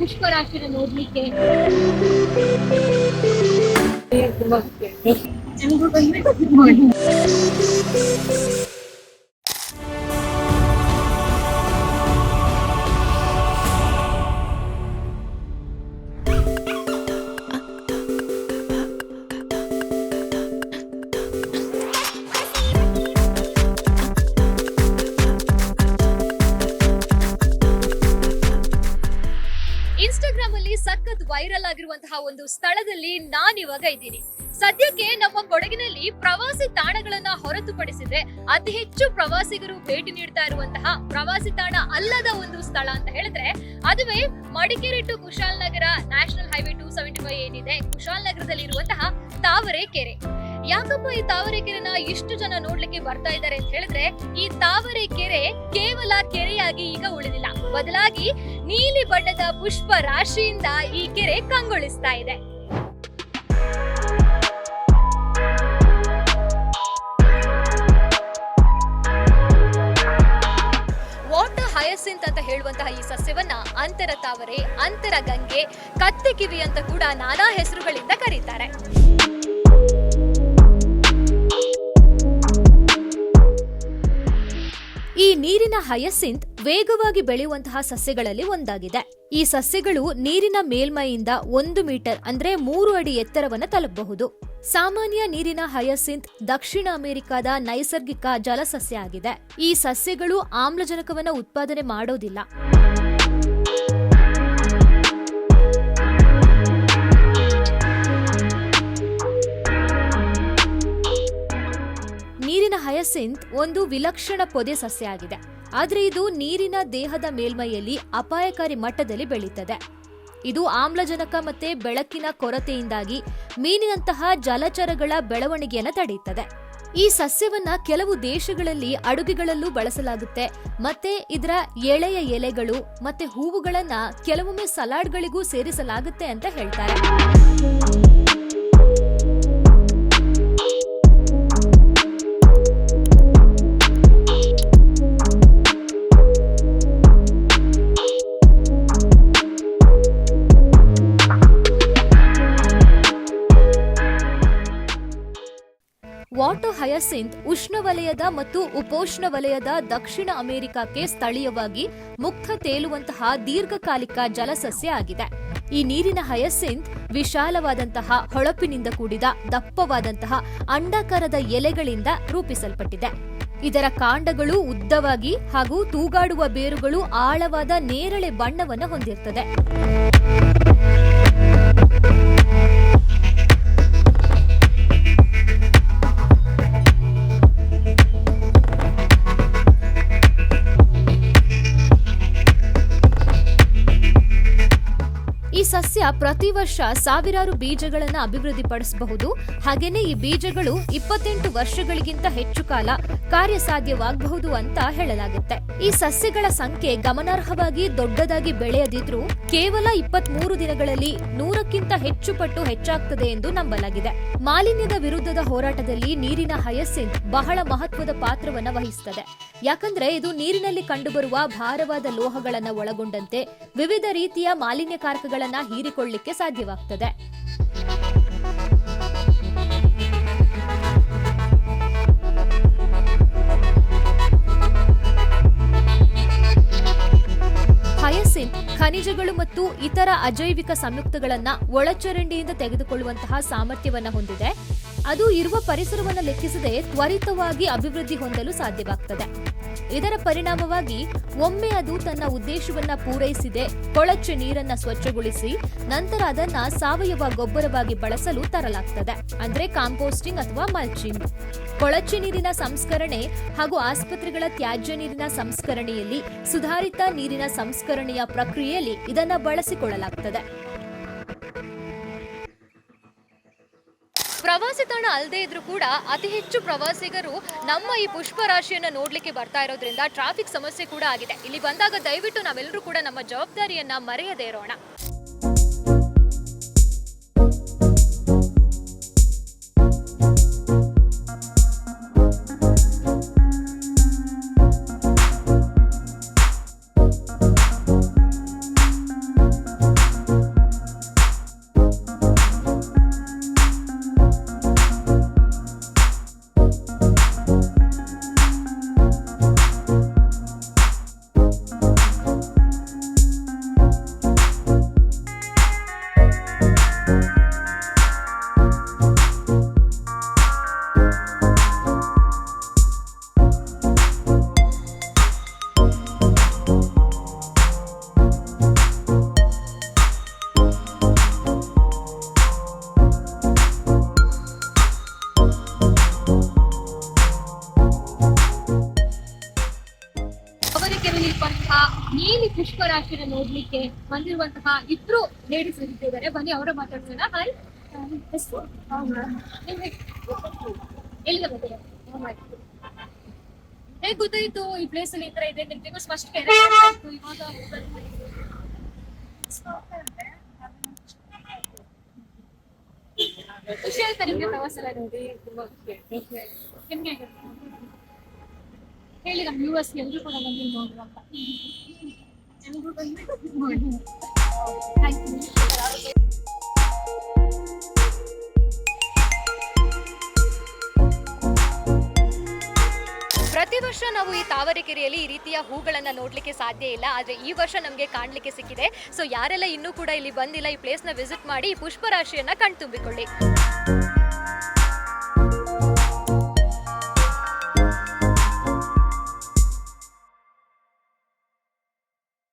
ಪುಷ್ಪರಾಶಿನ ನೋಡ್ಲಿಕ್ಕೆ ನನಗೂ ಬಂದ್ಬಿಟ್ಟು ಸಖತ್ ವೈರಲ್ ಆಗಿರುವಂತಹ ಒಂದು ಸ್ಥಳದಲ್ಲಿ ನಾನಿವಾಗ ಇದ್ದೀನಿ. ಸದ್ಯಕ್ಕೆ ನಮ್ಮ ಕೊಡಗಿನಲ್ಲಿ ಪ್ರವಾಸಿ ತಾಣಗಳನ್ನ ಹೊರತುಪಡಿಸಿದ್ರೆ ಅತಿ ಹೆಚ್ಚು ಪ್ರವಾಸಿಗರು ಭೇಟಿ ನೀಡ್ತಾ ಇರುವಂತಹ ಪ್ರವಾಸಿ ತಾಣ ಅಲ್ಲದ ಒಂದು ಸ್ಥಳ ಅಂತ ಹೇಳಿದ್ರೆ ಅದುವೇ Madikeri to Kushalnagar national highway two seventy five ಏನಿದೆ ಕುಶಾಲನಗರದಲ್ಲಿ ಇರುವಂತಹ ತಾವರೆ ಕೆರೆ ಯಾಕಪ್ಪ ಈ ತಾವರೆ ಕೆರೆನ ಇಷ್ಟು ಜನ ನೋಡ್ಲಿಕ್ಕೆ ಬರ್ತಾ ಇದ್ದಾರೆ ಅಂತ ಹೇಳಿದ್ರೆ, ಈ ತಾವರೆ ಕೆರೆ ಕೇವಲ ಕೆರೆಯಾಗಿ ಈಗ ಉಳಿದಿಲ್ಲ. ಬದಲಾಗಿ ನೀಲಿ ಬಣ್ಣದ ಪುಷ್ಪ ರಾಶಿಯಿಂದ ಈ ಕೆರೆ ಕಂಗೊಳಿಸ್ತಾ ಇದೆ. ಹೇಳುವಂತಹ ಈ ಸಸ್ಯವನ್ನ ಅಂತರ ತಾವರೆ ಅಂತರ ಗಂಗೆ ಕತ್ತೆ ಕಿವಿ ಅಂತ ಕೂಡ ನಾನಾ ಹೆಸರುಗಳಿಂದ ಕರೀತಾರೆ. ಈ ನೀರಿನ ಹಯಸಿಂತ್ ವೇಗವಾಗಿ ಬೆಳೆಯುವಂತಹ ಸಸ್ಯಗಳಲ್ಲಿ ಒಂದಾಗಿದೆ. ಈ ಸಸ್ಯಗಳು ನೀರಿನ ಮೇಲ್ಮೈಯಿಂದ ಒಂದು ಮೀಟರ್ ಅಂದ್ರೆ ಮೂರು ಅಡಿ ಎತ್ತರವನ್ನು ತಲುಪಬಹುದು. ಸಾಮಾನ್ಯ ನೀರಿನ ಹಯಸಿಂತ್ ದಕ್ಷಿಣ ಅಮೆರಿಕದ ನೈಸರ್ಗಿಕ ಜಲಸಸ್ಯ ಆಗಿದೆ. ಈ ಸಸ್ಯಗಳು ಆಮ್ಲಜನಕವನ್ನು ಉತ್ಪಾದನೆ ಮಾಡೋದಿಲ್ಲ. ನೀರಿನ ಹಯಸಿಂತ್ ಒಂದು ವಿಲಕ್ಷಣ ಪೊದೆ ಸಸ್ಯ ಆಗಿದೆ ಆದರೆ ಇದು ನೀರಿನ ದೇಹದ ಮೇಲ್ಮೈಯಲ್ಲಿ ಅಪಾಯಕಾರಿ ಮಟ್ಟದಲ್ಲಿ ಬೆಳೀತದೆ. ಇದು ಆಮ್ಲಜನಕ ಮತ್ತೆ ಬೆಳಕಿನ ಕೊರತೆಯಿಂದಾಗಿ ಮೀನಿನಂತಹ ಜಲಚರಗಳ ಬೆಳವಣಿಗೆಯನ್ನು ತಡೆಯುತ್ತದೆ. ಈ ಸಸ್ಯವನ್ನ ಕೆಲವು ದೇಶಗಳಲ್ಲಿ ಅಡುಗೆಗಳಲ್ಲೂ ಬಳಸಲಾಗುತ್ತೆ. ಮತ್ತೆ ಇದರ ಎಳೆಯ ಎಲೆಗಳು ಮತ್ತೆ ಹೂವುಗಳನ್ನ ಕೆಲವೊಮ್ಮೆ ಸಲಾಡ್ಗಳಿಗೂ ಸೇರಿಸಲಾಗುತ್ತೆ ಅಂತ ಹೇಳ್ತಾರೆ. ವಾಟರ್ ಹಯಸಿಂತ್ ಉಷ್ಣವಲಯದ ಮತ್ತು ಉಪೋಷ್ಣ ವಲಯದ ದಕ್ಷಿಣ ಅಮೆರಿಕಕ್ಕೆ ಸ್ಥಳೀಯವಾಗಿ ಮುಕ್ತ ತೇಲುವಂತಹ ದೀರ್ಘಕಾಲಿಕ ಜಲಸಸ್ಯ ಆಗಿದೆ. ಈ ನೀರಿನ ಹಯಸಿಂತ್ ವಿಶಾಲವಾದಂತಹ ಹೊಳಪಿನಿಂದ ಕೂಡಿದ ದಪ್ಪವಾದಂತಹ ಅಂಡಾಕಾರದ ಎಲೆಗಳಿಂದ ರೂಪಿಸಲ್ಪಟ್ಟಿದೆ. ಇದರ ಕಾಂಡಗಳು ಉದ್ದವಾಗಿ ಹಾಗೂ ತೂಗಾಡುವ ಬೇರುಗಳು ಆಳವಾದ ನೇರಳೆ ಬಣ್ಣವನ್ನು ಹೊಂದಿರ್ತದೆ. ಸಸ್ಯ ಪ್ರತಿ ವರ್ಷ ಸಾವಿರಾರು ಬೀಜಗಳನ್ನ ಅಭಿವೃದ್ಧಿಪಡಿಸಬಹುದು. ಹಾಗೇನೆ ಈ ಬೀಜಗಳು ಇಪ್ಪತ್ತೆಂಟು ವರ್ಷಗಳಿಗಿಂತ ಹೆಚ್ಚು ಕಾಲ ಕಾರ್ಯಸಾಧ್ಯವಾಗಬಹುದು ಅಂತ ಹೇಳಲಾಗುತ್ತೆ. ಈ ಸಸ್ಯಗಳ ಸಂಖ್ಯೆ ಗಮನಾರ್ಹವಾಗಿ ದೊಡ್ಡದಾಗಿ ಬೆಳೆಯದಿದ್ರೂ ಕೇವಲ ಇಪ್ಪತ್ಮೂರು ದಿನಗಳಲ್ಲಿ ನೂರಕ್ಕಿಂತ ಹೆಚ್ಚು ಪಟ್ಟು ಹೆಚ್ಚಾಗ್ತದೆ ಎಂದು ನಂಬಲಾಗಿದೆ. ಮಾಲಿನ್ಯದ ವಿರುದ್ಧದ ಹೋರಾಟದಲ್ಲಿ ನೀರಿನ ಹಯಸಿನ್ ಬಹಳ ಮಹತ್ವದ ಪಾತ್ರವನ್ನ ವಹಿಸುತ್ತದೆ ಯಾಕಂದ್ರೆ ಇದು ನೀರಿನಲ್ಲಿ ಕಂಡುಬರುವ ಭಾರವಾದ ಲೋಹಗಳನ್ನ ಒಳಗೊಂಡಂತೆ ವಿವಿಧ ರೀತಿಯ ಮಾಲಿನ್ಯಕಾರಕಗಳನ್ನ ಹೀರಿಕೊಳ್ಳಿಕ್ಕೆ ಸಾಧ್ಯವಾಗ್ತದೆ. ಹಯಸಿನ್ ಖನಿಜಗಳು ಮತ್ತು ಇತರ ಅಜೈವಿಕ ಸಂಯುಕ್ತಗಳನ್ನ ಒಳಚರಂಡಿಯಿಂದ ತೆಗೆದುಕೊಳ್ಳುವಂತಹ ಸಾಮರ್ಥ್ಯವನ್ನ ಹೊಂದಿದೆ. ಅದು ಇರುವ ಪರಿಸರವನ್ನು ಲೆಕ್ಕಿಸದೆ ತ್ವರಿತವಾಗಿ ಅಭಿವೃದ್ಧಿ ಹೊಂದಲು ಸಾಧ್ಯವಾಗ್ತದೆ. ಇದರ ಪರಿಣಾಮವಾಗಿ ಒಮ್ಮೆ ಅದು ತನ್ನ ಉದ್ದೇಶವನ್ನ ಪೂರೈಸಿದೆ. ಕೊಳಚೆ ನೀರನ್ನ ಸ್ವಚ್ಛಗೊಳಿಸಿ ನಂತರ ಅದನ್ನ ಸಾವಯವ ಗೊಬ್ಬರವಾಗಿ ಬಳಸಲು ತರಲಾಗ್ತದೆ. ಅಂದ್ರೆ ಕಾಂಪೋಸ್ಟಿಂಗ್ ಅಥವಾ ಮಲ್ಚಿಂಗ್. ಕೊಳಚೆ ನೀರಿನ ಸಂಸ್ಕರಣೆ ಹಾಗೂ ಆಸ್ಪತ್ರೆಗಳ ತ್ಯಾಜ್ಯ ನೀರಿನ ಸಂಸ್ಕರಣೆಯಲ್ಲಿ ಸುಧಾರಿತ ನೀರಿನ ಸಂಸ್ಕರಣೆಯ ಪ್ರಕ್ರಿಯೆಯಲ್ಲಿ ಇದನ್ನ ಬಳಸಿಕೊಳ್ಳಲಾಗ್ತದೆ. ಪ್ರವಾಸಿ ತಾಣ ಅಲ್ಲದೆ ಇದ್ರೂ ಕೂಡ ಅತಿ ಹೆಚ್ಚು ಪ್ರವಾಸಿಗರು ನಮ್ಮ ಈ ಪುಷ್ಪ ರಾಶಿಯನ್ನು ನೋಡ್ಲಿಕ್ಕೆ ಬರ್ತಾ ಇರೋದ್ರಿಂದ ಟ್ರಾಫಿಕ್ ಸಮಸ್ಯೆ ಕೂಡ ಆಗಿದೆ. ಇಲ್ಲಿ ಬಂದಾಗ ದಯವಿಟ್ಟು ನಾವೆಲ್ಲರೂ ಕೂಡ ನಮ್ಮ ಜವಾಬ್ದಾರಿಯನ್ನ ಮರೆಯದೇ ಇರೋಣ. ಪುಷ್ಪರಾಶಿನ ನೋಡ್ಲಿಕ್ಕೆ ಬಂದಿರುವಂತಹ ಇಬ್ರು ಲೇಡೀಸ್ ಇದ್ದಿದ್ದಾರೆ ಬನ್ನಿ, ಅವರ ಮಾತಾಡ್ಸೋಣ. ಹಾಯ್? ಎಲ್ಲಿಂದ ಬಂದಿದ್ದೀರಾ? ಹೇಗ್ ಗೊತ್ತಾಯ್ತು? ಈ ಪ್ಲೇಸ್ ಅಲ್ಲಿ ಈ ತರ ಇದೆ? ನಿಮ್ಗೆ ಫಸ್ಟ್ ಇವಾಗ ಖುಷಿ ಆಯ್ತಾ ನಿಮ್ಗೆ ಪ್ರವಾಸ ಎಲ್ಲ ನೋಡಿ? ತುಂಬಾ ನಿಮ್ಗೆ ಹೇಳಿ ನಮ್ಮ ಎಲ್ಲರೂ ಕೂಡ ಬಂದು ಅಂತ. ಪ್ರತಿ ವರ್ಷ ನಾವು ಈ ತಾವರೆಕೆರೆಯಲ್ಲಿ ಈ ರೀತಿಯ ಹೂಗಳನ್ನ ನೋಡ್ಲಿಕ್ಕೆ ಸಾಧ್ಯ ಇಲ್ಲ, ಆದರೆ ಈ ವರ್ಷ ನಮಗೆ ಕಾಣ್ಲಿಕ್ಕೆ ಸಿಕ್ಕಿದೆ. ಸೊ ಯಾರೆಲ್ಲ ಇನ್ನೂ ಕೂಡ ಇಲ್ಲಿ ಬಂದಿಲ್ಲ, ಈ ಪ್ಲೇಸ್ನ ವಿಸಿಟ್ ಮಾಡಿ ಈ ಪುಷ್ಪರಾಶಿಯನ್ನ ಕಣ್ತುಂಬಿಕೊಳ್ಳಿ.